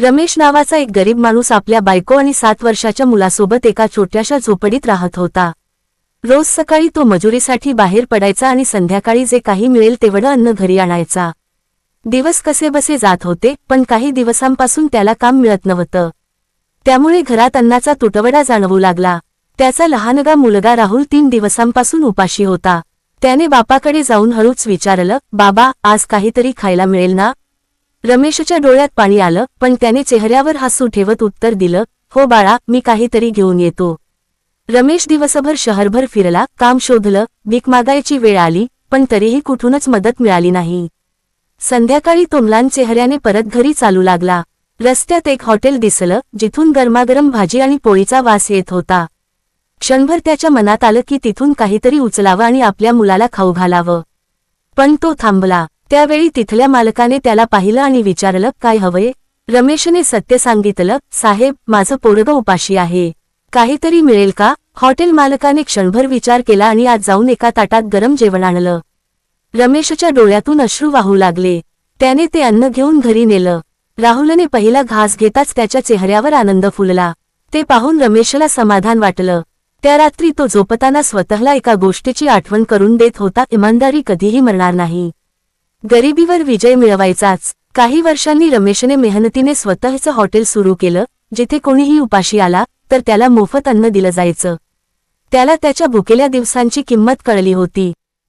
रमेश नावाचा एक गरीब माणूस आपल्या बायको आणि सात वर्षाच्या मुलासोबत एका छोट्याशा झोपडीत राहत होता. रोज सकाळी तो मजुरीसाठी बाहेर पडायचा आणि संध्याकाळी जे काही मिळेल तेवढं अन्न घरी आणायचा. दिवस कसेबसे जात होते पण काही दिवसांपासून त्याला काम मिळत नव्हतं. त्यामुळे घरात अन्नाचा तुटवडा जाणवू लागला. त्याचा लहानगा मुलगा राहुल तीन दिवसांपासून उपाशी होता. त्याने बापाकडे जाऊन हळूच विचारलं बाबा आज काहीतरी खायला मिळेल ना? रमेशच्या डोळ्यात पाणी आलं पण त्याने चेहऱ्यावर हसू ठेवत उत्तर दिलं हो बाळा मी काहीतरी घेऊन येतो. रमेश दिवसभर शहरभर फिरला काम शोधलं भीक मागायची वेळ आली पण तरीही कुठूनच मदत मिळाली नाही. संध्याकाळी तोमलान चेहऱ्याने परत घरी चालू लागला. रस्त्यात एक हॉटेल दिसलं जिथून गरमागरम भाजी आणि पोळीचा वास येत होता. क्षणभर त्याच्या मनात आलं की तिथून काहीतरी उचलावं आणि आपल्या मुलाला खाऊ घालावं. पण तो थांबला. त्यावेळी तिथल्या मालकाने त्याला पाहिलं आणि विचारलं काय हवंय? रमेशने सत्य सांगितलं साहेब माझं पोरगं उपाशी आहे. काहीतरी मिळेल का? हॉटेल मालकाने क्षणभर विचार केला आणि आज जाऊन एका ताटात गरम जेवण आणलं. रमेशच्या डोळ्यातून अश्रू वाहू लागले. त्याने ते अन्न घेऊन घरी नेलं. राहुलने पहिला घास घेताच त्याच्या चेहऱ्यावर आनंद फुलला. ते पाहून रमेशला समाधान वाटलं. त्या रात्री तो झोपताना स्वतःला एका गोष्टीची आठवण करून देत होता इमानदारी कधीही मरणार नाही. गरिबीवर विजय मिळवायचाच. काही वर्षांनी रमेशने मेहनतीने स्वतःचं हॉटेल सुरू केलं जिथे कोणीही उपाशी आला तर त्याला मोफत अन्न दिलं जायचं. त्याला त्याच्या भुकेल्या दिवसांची किंमत कळली होती.